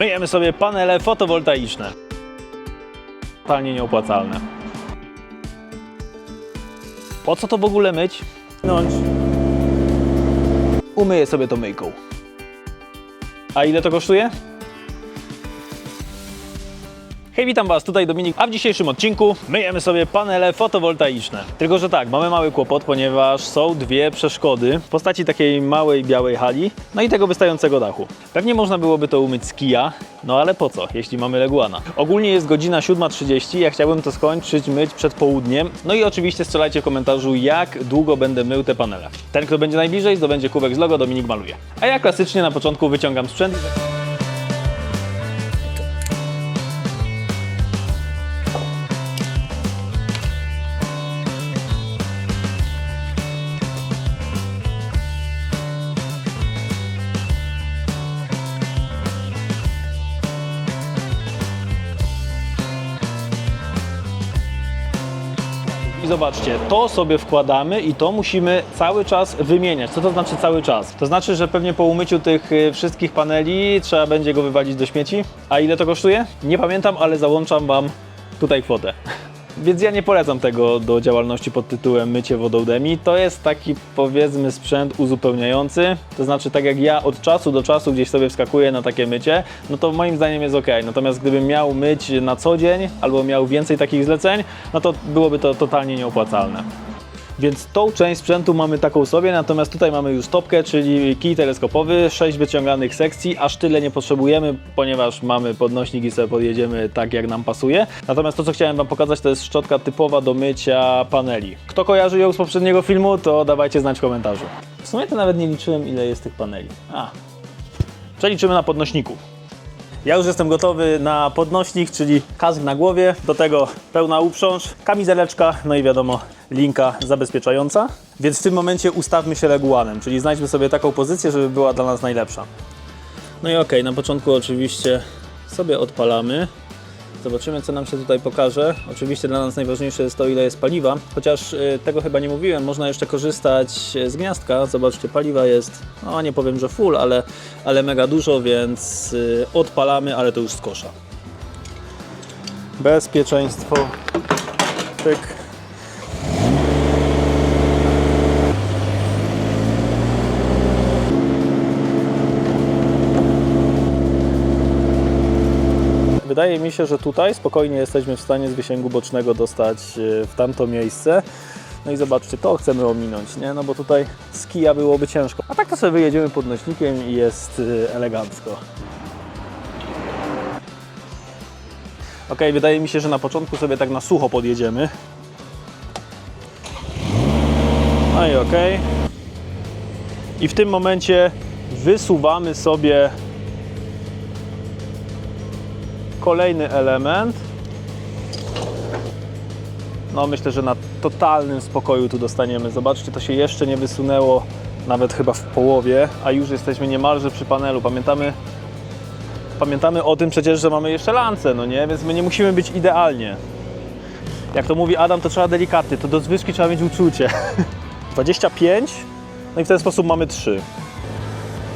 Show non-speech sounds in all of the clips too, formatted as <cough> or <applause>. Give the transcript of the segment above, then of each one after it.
Myjemy sobie panele fotowoltaiczne. Totalnie nieopłacalne. Po co to w ogóle myć? Nąć. Umyję sobie to myjką. A ile to kosztuje? Hej, witam Was, tutaj Dominik, a w dzisiejszym odcinku myjemy sobie panele fotowoltaiczne. Tylko, że tak, mamy mały kłopot, ponieważ są dwie przeszkody w postaci takiej małej białej hali, no i tego wystającego dachu. Pewnie można byłoby to umyć z kija, no ale po co, jeśli mamy leguana? Ogólnie jest godzina 7.30, ja chciałbym to skończyć myć przed południem, no i oczywiście strzelajcie w komentarzu, jak długo będę mył te panele. Ten, kto będzie najbliżej, zdobędzie kubek z logo Dominik maluje. A ja klasycznie na początku wyciągam sprzęt. Zobaczcie, to sobie wkładamy i to musimy cały czas wymieniać. Co to znaczy cały czas? To znaczy, że pewnie po umyciu tych y, wszystkich paneli trzeba będzie go wywalić do śmieci. A ile to kosztuje? Nie pamiętam, ale załączam Wam tutaj kwotę. Więc ja nie polecam tego do działalności pod tytułem mycie wodą. To jest taki powiedzmy sprzęt uzupełniający. To znaczy tak jak ja od czasu do czasu gdzieś sobie wskakuję na takie mycie, no to moim zdaniem jest ok. Natomiast gdybym miał myć na co dzień albo miał więcej takich zleceń, no to byłoby to totalnie nieopłacalne. Więc tą część sprzętu mamy taką sobie, natomiast tutaj mamy już topkę, czyli kij teleskopowy, 6 wyciąganych sekcji, aż tyle nie potrzebujemy, ponieważ mamy podnośnik i sobie podjedziemy tak jak nam pasuje. Natomiast to co chciałem Wam pokazać to jest szczotka typowa do mycia paneli. Kto kojarzy ją z poprzedniego filmu to dawajcie znać w komentarzu. W sumie to nawet nie liczyłem ile jest tych paneli. A, przeliczymy na podnośniku. Ja już jestem gotowy na podnośnik, czyli kask na głowie, do tego pełna uprząż, kamizeleczka, no i wiadomo linka zabezpieczająca. Więc w tym momencie ustawmy się regułanem, czyli znajdźmy sobie taką pozycję, żeby była dla nas najlepsza. No i okej, na początku oczywiście sobie odpalamy. Zobaczymy, co nam się tutaj pokaże. Oczywiście dla nas najważniejsze jest to, ile jest paliwa, chociaż y, tego chyba nie mówiłem, można jeszcze korzystać z gniazdka. Zobaczcie, paliwa jest, no nie powiem, że full, ale, ale mega dużo, więc y, odpalamy, ale to już z kosza. Bezpieczeństwo. Pyk. Wydaje mi się, że tutaj spokojnie jesteśmy w stanie z wysięgu bocznego dostać e, w tamto miejsce. No i zobaczcie, to chcemy ominąć, nie? No bo tutaj z kija byłoby ciężko. A tak to sobie wyjedziemy podnośnikiem i jest e, elegancko. Ok, wydaje mi się, że na początku sobie tak na sucho podjedziemy. No i ok. I w tym momencie wysuwamy sobie kolejny element. No myślę, że na totalnym spokoju tu dostaniemy. Zobaczcie, to się jeszcze nie wysunęło nawet chyba w połowie, a już jesteśmy niemalże przy panelu. Pamiętamy, pamiętamy o tym przecież, że mamy jeszcze lance, no nie? Więc my nie musimy być idealnie. Jak to mówi Adam, to trzeba delikatnie, to do zwyżki trzeba mieć uczucie. <laughs> 25, no i w ten sposób mamy 3.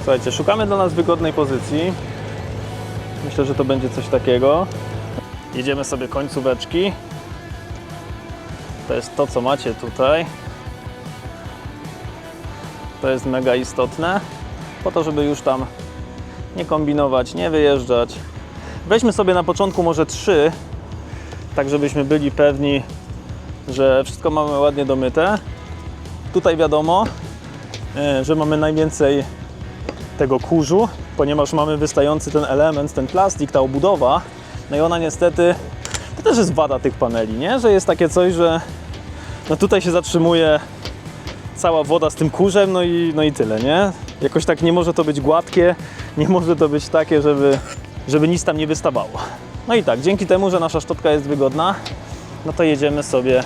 Słuchajcie, szukamy dla nas wygodnej pozycji. Myślę, że to będzie coś takiego. Jedziemy sobie końcóweczki. To jest to, co macie tutaj. To jest mega istotne, po to, żeby już tam nie kombinować, nie wyjeżdżać. Weźmy sobie na początku może trzy, tak żebyśmy byli pewni, że wszystko mamy ładnie domyte. Tutaj wiadomo, e, że mamy najwięcej tego kurzu, ponieważ mamy wystający ten element, ten plastik, ta obudowa. No i ona niestety, to też jest wada tych paneli, nie? Że jest takie coś, że no tutaj się zatrzymuje cała woda z tym kurzem, no i, no i tyle, nie? Jakoś tak nie może to być gładkie, <laughs> nie może to być takie, żeby, żeby nic tam nie wystawało. No i tak, dzięki temu, że nasza szczotka jest wygodna, no to jedziemy sobie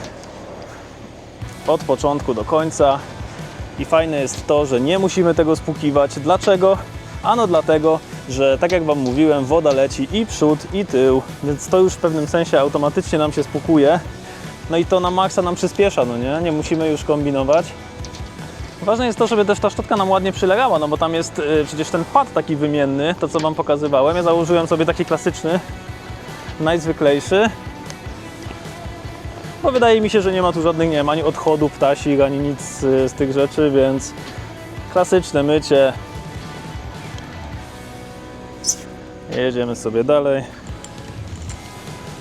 od początku do końca. I fajne jest to, że nie musimy tego spłukiwać. Dlaczego? Ano dlatego, że tak jak Wam mówiłem, woda leci i przód, i tył, więc to już w pewnym sensie automatycznie nam się spłukuje. No i to na maksa nam przyspiesza, no nie? Nie musimy już kombinować. Ważne jest to, żeby też ta szczotka nam ładnie przylegała, no bo tam jest y, przecież ten pad taki wymienny, to co Wam pokazywałem. Ja założyłem sobie taki klasyczny, najzwyklejszy. Bo wydaje mi się, że nie ma tu żadnych, nie wiem, ani odchodów ptasich, ani nic y, z tych rzeczy, więc klasyczne mycie. Jedziemy sobie dalej.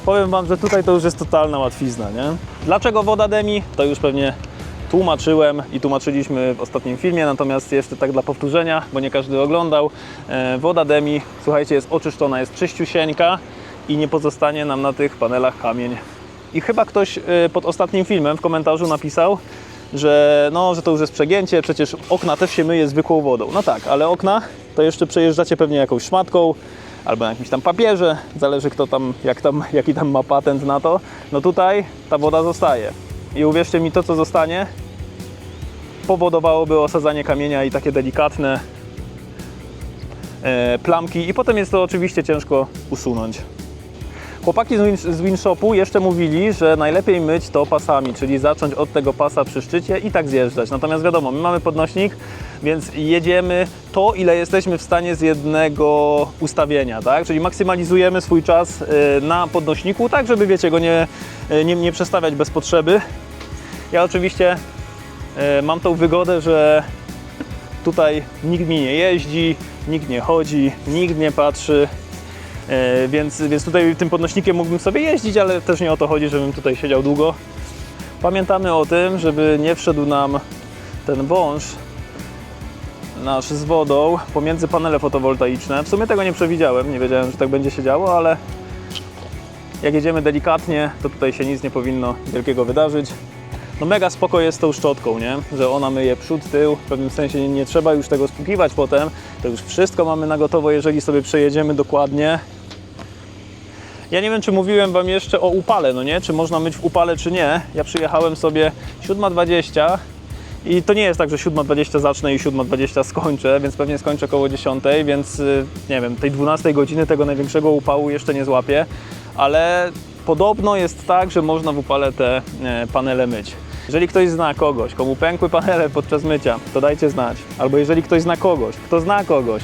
Powiem Wam, że tutaj to już jest totalna łatwizna, nie? Dlaczego woda demi? To już pewnie tłumaczyłem i tłumaczyliśmy w ostatnim filmie, natomiast jeszcze tak dla powtórzenia, bo nie każdy oglądał. E, Woda demi, słuchajcie, jest oczyszczona, jest czyściusieńka i nie pozostanie nam na tych panelach kamień. I chyba ktoś e, pod ostatnim filmem w komentarzu napisał, że, no, że to już jest przegięcie, przecież okna też się myje zwykłą wodą. No tak, ale okna to jeszcze przejeżdżacie pewnie jakąś szmatką, albo na jakimś tam papierze, zależy kto tam, jak tam, <laughs> jaki tam ma patent na to. No tutaj ta woda zostaje. I uwierzcie mi, to co zostanie, powodowałoby osadzanie kamienia i takie delikatne e, plamki i potem jest to oczywiście ciężko usunąć. Chłopaki z, win, z Winshopu jeszcze mówili, że najlepiej myć to pasami, czyli zacząć od tego pasa przy szczycie i tak zjeżdżać. Natomiast wiadomo, my mamy podnośnik, więc jedziemy to, ile jesteśmy w stanie z jednego ustawienia, tak? Czyli maksymalizujemy swój czas y, na podnośniku, tak żeby, wiecie, go nie, y, nie, nie przestawiać bez potrzeby. Ja oczywiście y, mam tą wygodę, że tutaj nikt mi nie jeździ, nikt nie chodzi, nikt nie patrzy, więc, więc tutaj tym podnośnikiem mógłbym sobie jeździć, ale też nie o to chodzi, żebym tutaj siedział długo. Pamiętamy o tym, żeby nie wszedł nam ten wąż nasz z wodą pomiędzy panele fotowoltaiczne. W sumie tego nie przewidziałem, nie wiedziałem, że tak będzie się działo, ale jak jedziemy delikatnie, to tutaj się nic nie powinno wielkiego wydarzyć. No mega spoko jest tą szczotką, nie? Że ona myje przód, tył, w pewnym sensie nie, nie trzeba już tego spłukiwać potem, to już wszystko mamy na gotowo, jeżeli sobie przejedziemy dokładnie. Ja nie wiem, czy mówiłem Wam jeszcze o upale, no nie? Czy można myć w upale, czy nie. Ja przyjechałem sobie 7.20 i to nie jest tak, że 7.20 zacznę i 7.20 skończę, więc pewnie skończę około 10, więc y, nie wiem, tej 12 godziny tego największego upału jeszcze nie złapię, ale podobno jest tak, że można w upale te panele myć. Jeżeli ktoś zna kogoś, komu pękły panele podczas mycia, to dajcie znać. Albo jeżeli ktoś zna kogoś, kto zna kogoś,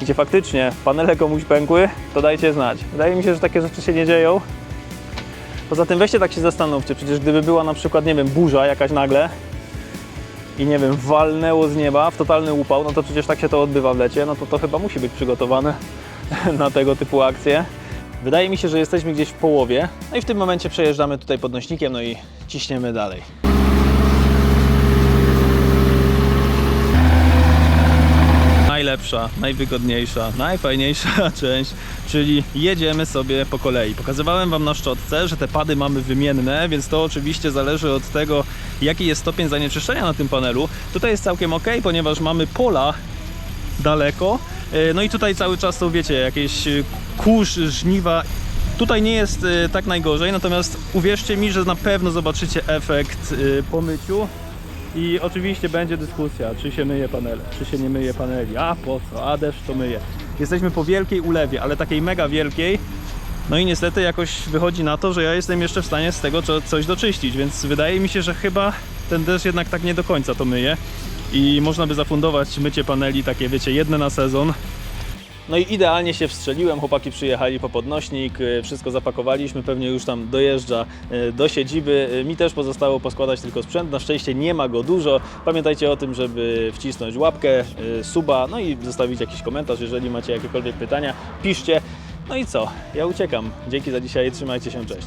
gdzie faktycznie panele komuś pękły, to dajcie znać. Wydaje mi się, że takie rzeczy się nie dzieją. Poza tym weźcie tak się zastanówcie, przecież gdyby była na przykład, nie wiem, burza jakaś nagle i nie wiem, walnęło z nieba w totalny upał, no to przecież tak się to odbywa w lecie, no to to chyba musi być przygotowane <laughs> na tego typu akcje. Wydaje mi się, że jesteśmy gdzieś w połowie, no i w tym momencie przejeżdżamy tutaj podnośnikiem, no i ciśniemy dalej. Najlepsza, najwygodniejsza, najfajniejsza <laughs> część, czyli jedziemy sobie po kolei. Pokazywałem Wam na szczotce, że te pady mamy wymienne, więc to oczywiście zależy od tego, jaki jest stopień zanieczyszczenia na tym panelu. Tutaj jest całkiem ok, ponieważ mamy pola daleko, E, no i tutaj cały czas są, wiecie, jakieś e, kurz, żniwa. Tutaj nie jest e, tak najgorzej, natomiast uwierzcie mi, że na pewno zobaczycie efekt po myciu. I oczywiście będzie dyskusja, czy się myje panele, czy się nie myje paneli. A po co? A deszcz to myje. Jesteśmy po wielkiej ulewie, ale takiej mega wielkiej. No i niestety jakoś wychodzi na to, że ja jestem jeszcze w stanie z tego co- coś doczyścić, więc wydaje mi się, że chyba ten deszcz jednak tak nie do końca to myje. I można by zafundować mycie paneli takie, wiecie, jedne na sezon, no i idealnie się wstrzeliłem, chłopaki przyjechali po podnośnik, y, wszystko zapakowaliśmy, pewnie już tam dojeżdża y, do siedziby. Y, Mi też pozostało poskładać tylko sprzęt, na szczęście nie ma go dużo. Pamiętajcie o tym, żeby wcisnąć łapkę, suba, no i zostawić jakiś komentarz, jeżeli macie jakiekolwiek pytania, piszcie. No i co, ja uciekam. Dzięki za dzisiaj, trzymajcie się, cześć.